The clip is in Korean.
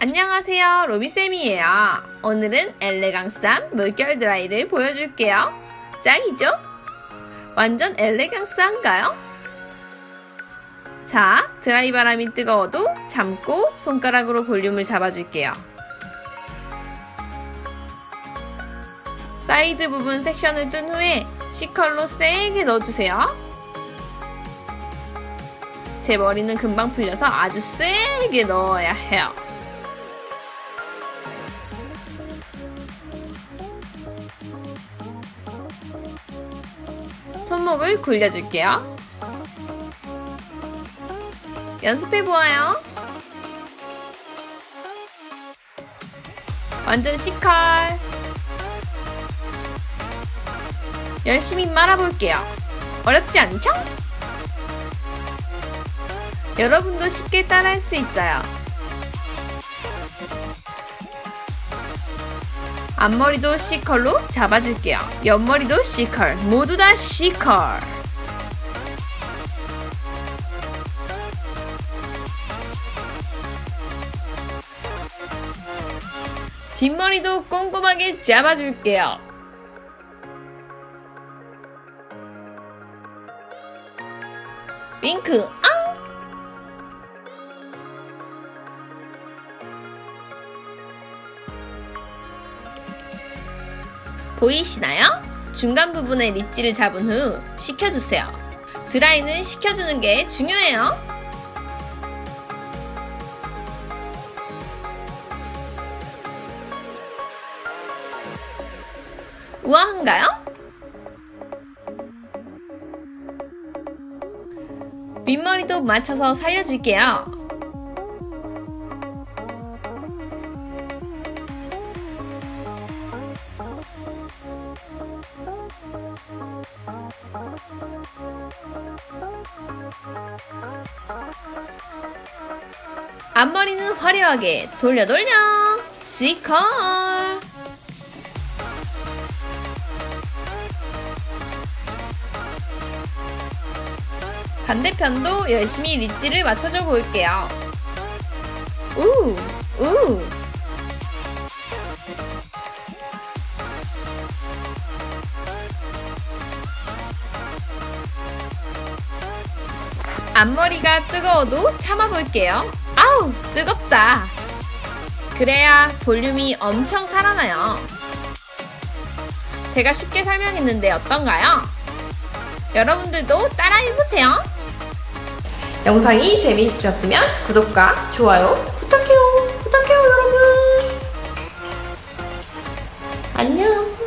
안녕하세요 로비쌤이에요. 오늘은 엘레강스한 물결 드라이를 보여줄게요. 짱이죠? 완전 엘레강스한가요? 자 드라이 바람이 뜨거워도 잠고 손가락으로 볼륨을 잡아줄게요. 사이드 부분 섹션을 뜬 후에 C컬로 세게 넣어주세요. 제 머리는 금방 풀려서 아주 세게 넣어야 해요 손목을 굴려줄게요. 연습해보아요. 완전 C컬. 열심히 말아볼게요. 어렵지 않죠? 여러분도 쉽게 따라할 수 있어요. 앞머리도 C컬로 잡아줄게요. 옆머리도 C컬, 모두 다 C컬. 뒷머리도 꼼꼼하게 잡아줄게요. 윙크, 보이시나요? 중간 부분에 리치를 잡은 후 식혀주세요. 드라이는 식혀주는 게 중요해요. 우아한가요? 밑머리도 맞춰서 살려줄게요. 앞머리는 화려하게 돌려 돌려 C컬 반대편도 열심히 리치를 맞춰줘 볼게요 우! 우! 앞머리가 뜨거워도 참아볼게요. 아우, 뜨겁다. 그래야 볼륨이 엄청 살아나요. 제가 쉽게 설명했는데 어떤가요? 여러분들도 따라해보세요. 영상이 재미있으셨으면 구독과 좋아요 부탁해요. 부탁해요, 여러분. 안녕.